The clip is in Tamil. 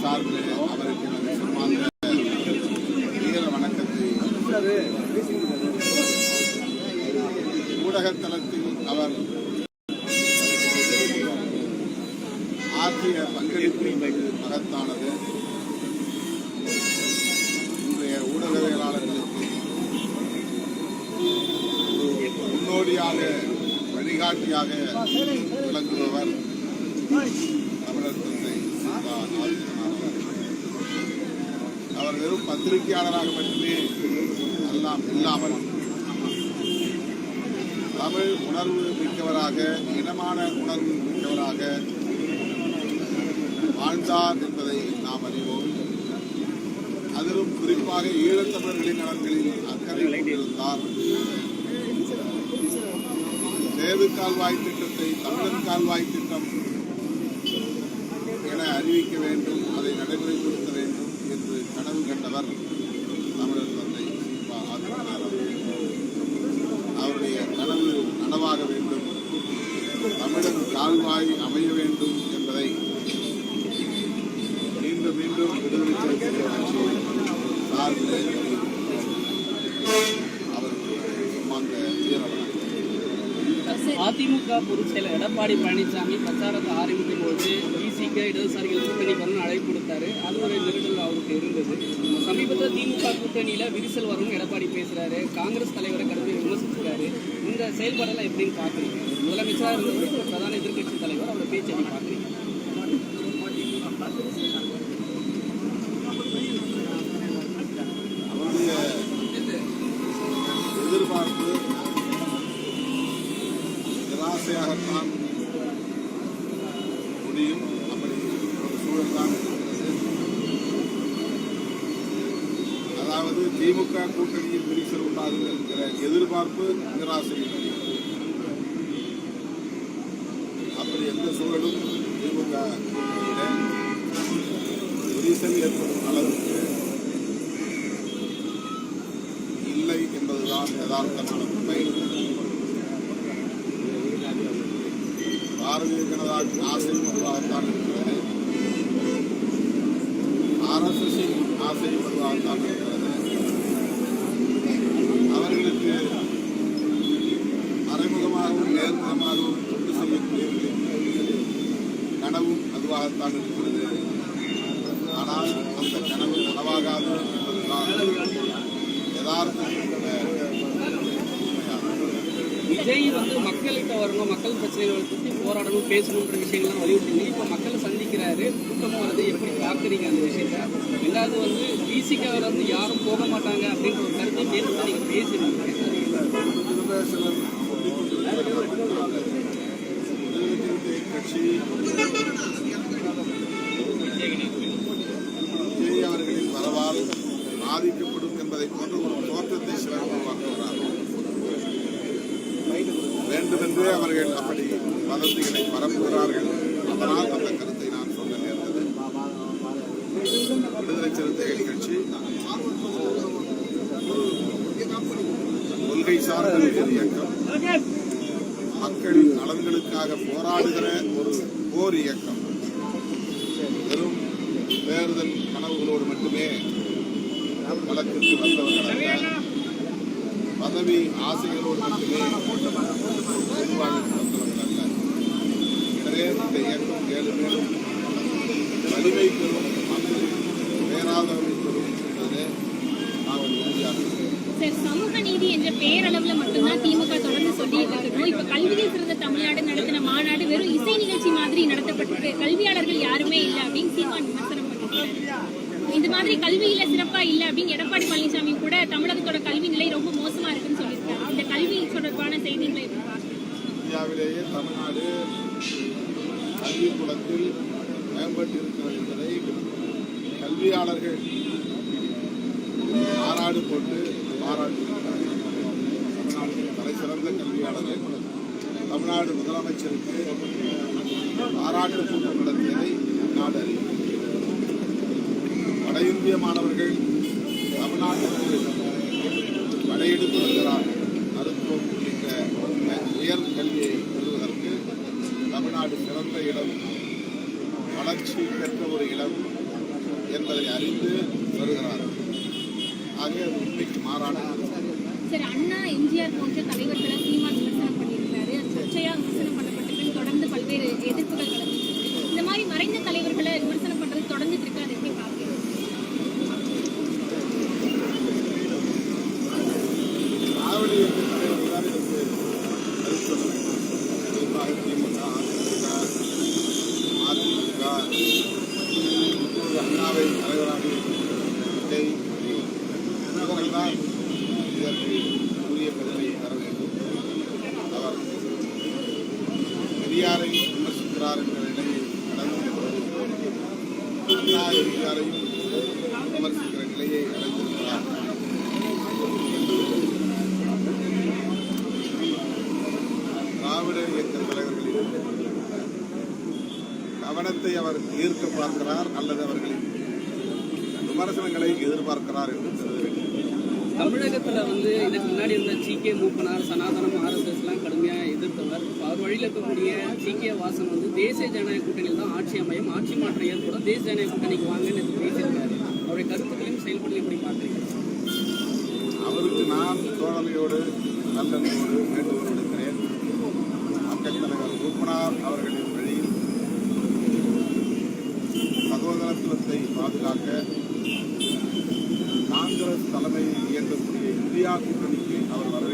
சார்பில் அவருக்கு எனது சன்மார்க்க வீர வணக்கத்தை அவர் ஆற்றிய பங்களிப்பு என்பது மகத்தானது. இன்றைய ஊடகவியலாளர்களுக்கு முன்னோடியாக வழிகாட்டியாக விளங்குபவர் தமிழர் தந்தை அவர் வெறும் பத்திரிகையாளராக மட்டுமே எல்லாம் இல்லாமல் தமிழ் உணர்வு மிக்கவராக இனமான உணர்வு மிக்கவராக வாழ்ந்தார் என்பதை நாம் அறிவோம். அதிலும் குறிப்பாக ஈழத்தமிழர்களின் நலன்களில் அக்கறை கொண்டிருந்தார். சேது கால்வாய் திட்டத்தை தமிழன் கால்வாய் திட்டம் அறிவிக்க வேண்டும் அதை நடைமுறைப்படுத்த வேண்டும் என்று கனவு கண்டவர் தமிழர் தந்தை சீபா ஆதித்தனார் அவருடைய கனவு நனவாக வேண்டும் தமிழர் கால்வாய் அமைய வேண்டும் என்பதை மீண்டும் மீண்டும் விடுதலை சிறுத்தைகள் கட்சி சார்பில் அவருக்கு அந்த அதிமுக பொதுச் செயலர் எடப்பாடி பழனிசாமி பிரச்சாரத்தை ஆரம்பிக்கும் போது விசிக இடதுசாரிகள் கூட்டணி வரணும்னு அழைப்பு கொடுத்தாரு. அது ஒரு நெருடல் அவருக்கு இருந்தது. சமீபத்தில் திமுக கூட்டணியில விரிசல் வரும்னு எடப்பாடி பேசுறாரு. காங்கிரஸ் தலைவரை கடுத்து விமர்சிச்சிருக்காரு. இந்த செயல்பாடெல்லாம் எப்படின்னு பாக்குறீங்க? முதலமைச்சராக இருந்து பிரதான எதிர்க்கட்சி தலைவர் அவரோட பேச்சு எப்படி பாக்குறீங்க? எதிர்பார்ப்பு நிராசையாகத்தான் முடியும் அப்படி ஒரு சூழல் தான் இருக்கிறது அதாவது திமுக கூட்டணியில் விரிசல் உண்டாகும் என்கிற எதிர்பார்ப்பு நிராசையில் அப்படி எந்த சூழலும் திமுக கூட்டணியில விரிசல் ஏற்படும் அளவுக்கு இல்லை என்பதுதான் யதார்த்தமான உண்மை. பாரதிய ஜனதாவின் ஆசை மதுவாகத்தான் இருக்கிறது. ஆர்எஸ்எஸ்ஸின் ஆசை மதுவாகத்தான் இருக்கிறது. அதுவாகத்தான் இருக்கிறது ஆனால் அந்த கனவு நனவாகாது என்பதுதான் விஜய் வந்து மக்கள்கிட்ட வரணும் மக்கள் பிரச்சனைகளை பற்றி போராடணும் பேசணுன்ற விஷயங்கள்லாம் வலியுறுத்தி இப்போ மக்களை சந்திக்கிறாரு கூட்டமும் வருது எப்படி பார்க்குறீங்க அந்த விஷயத்த? ரெண்டாவது வந்து விசிகாவில் வந்து யாரும் போக மாட்டாங்க அப்படின்ற ஒரு கருத்தை நேற்று நீங்கள் சிறுத்தை கட்சி விஜய் அவர்களின் வரவால் பாதிக்கப்படும் என்பதை போன்ற ஒரு தோற்றத்தை சிலர் உருவாக்குகிறார்கள் வேண்டுமென்றே அவர்கள் அப்படி வதந்திகளை பரப்புகிறார்கள் அதனால் அந்த கருத்தை நான் சொல்ல நேர்ந்தது. விடுதலை சிறுத்தைகள் கட்சி கொள்கை சார்ந்த இயக்கம். மக்களின் நலன்களுக்காக போராடுகிற ஒரு போர் இயக்கம். வெறும் தேர்தல் கனவுகளோடு மட்டுமே வழக்கிற்கு வந்தவர்கள் பதவி ஆசைகளோடு மட்டுமே நிர்வாகத்துக்கு வந்தவர்கள் அல்ல எனவே இந்த இயக்கம் ஏழு பேரும் வலிமை பெறும் மக்களின் பேராதரவை பெறும் என்பதிலே நாங்கள் உறுதியாக சார் சமூக நீதி என்ற பேரளவுல மட்டும்தான் திமுக தொடர்ந்து சொல்லிட்டு இருக்கோம் இப்ப கல்வியில் சிறந்த தமிழ்நாடு நடத்தின மாநாடு வெறும் இசை நிகழ்ச்சி மாதிரி நடத்தப்பட்டிருக்கு. கல்வியாளர்கள் யாருமே இல்லை அப்படின்னு சீமான் விமர்சனம் பண்ணிருக்காரு இந்த மாதிரி கல்வியில சிறப்பா இல்ல அப்படின்னு எடப்பாடி பழனிசாமி கூட தமிழகத்தோட கல்வி நிலை ரொம்ப மோசமா இருக்குன்னு சொல்லியிருக்காங்க இந்த கல்வி தொடர்பான செய்திகளை இந்தியாவிலேயே தமிழ்நாடு கல்வி மேம்பட்டு இருக்கிறது என்பதை கல்வியாளர்கள் மாநாடு போட்டு பாராட்டியிருக்கிறார்கள். தமிழ்நாட்டின் தலை சிறந்த கல்வியாளர்கள் தமிழ்நாடு முதலமைச்சருக்கு பாராட்டு கூட்டம் நடத்தியதை நாடு அறிவிக்கும் முக்கியமானவர்கள் தமிழ்நாட்டிற்கு படையெடுத்து வருகிறார்கள் மருத்துவம் உள்ளிட்ட உயர் கல்வியை பெறுவதற்கு தமிழ்நாடு சிறந்த இடம் வளர்ச்சி பெற்ற ஒரு இடம் என்பதை அறிந்து வருகிறார்கள் ஆகவே அது உண்மைக்கு மாறான சரி அண்ணா எம்ஜிஆர் போன்ற தலைவர்களை சீமான் விமர்சனம் பண்ணியிருக்காரு சர்ச்சையாக சர்ச்சையா விமர்சனம் பண்ணப்பட்டிருக்கு தொடர்ந்து பல்வேறு எதிர்ப்புகள் கிளம்பிட்டு இருக்கு. இந்த மாதிரி மறைந்த தலைவர்களை விமர்சனம் பண்றது தொடர்ந்துட்டு இருக்கு அதை எப்படி பார்க்கிறீங்க திராவிட இயக்க தலைவர்கள் தான் இதற்கு பதில் சொல்ல வேண்டும் குறிப்பாக திமுக அதிமுக அதிமுக அண்ணாவை தலைவராக விஜய் தான் இதற்கு உரிய பதிலை தர வேண்டும் அவர் பெரியாரை விமர்சிக்கிறார் என்ற நிலையை கடந்து அண்ணா எம்ஜிஆரையும் விமர்சிக்கிற நிலையை அடைந்திருக்கிறார். கவனத்தை அவர் ஈர்க்க பார்க்கிறார் அல்லது அவர்களின் விமர்சனங்களை எதிர்பார்க்கிறார் என்று கருத வேண்டும் தமிழகத்துல வந்து இதுக்கு முன்னாடி இருந்த கே மூப்பனார் சனாதனம் ஆர்எஸ்எஸ் எல்லாம் கடுமையா எதிர்த்தவர். அவர் வழியில் இருக்கக்கூடிய கே வாசன் வந்து தேசிய ஜனநாயக கூட்டணியில் தான் ஆட்சி அமையும். ஆட்சி மாற்றம் ஏற்படும். தேசிய ஜனநாயக கூட்டணிக்கு வாங்கன்னு பேசியிருக்காரு. அவருடைய கருத்துக்களையும் செயல்படுத்தி எப்படி பார்க்குறீங்க? அவருக்கு நான் தோழமையோடு நல்லெண்ணோடு வேண்டுகோள் விடுக்கிறேன் மக்கள் தலைவர் மூப்பனார் அவர்களின் வழியில் சகோதரத்துவத்தை பாதுகாக்க காங்கிரஸ் தலைமையில் இயங்கக்கூடிய இந்தியா கூட்டணிக்கு அவர் வர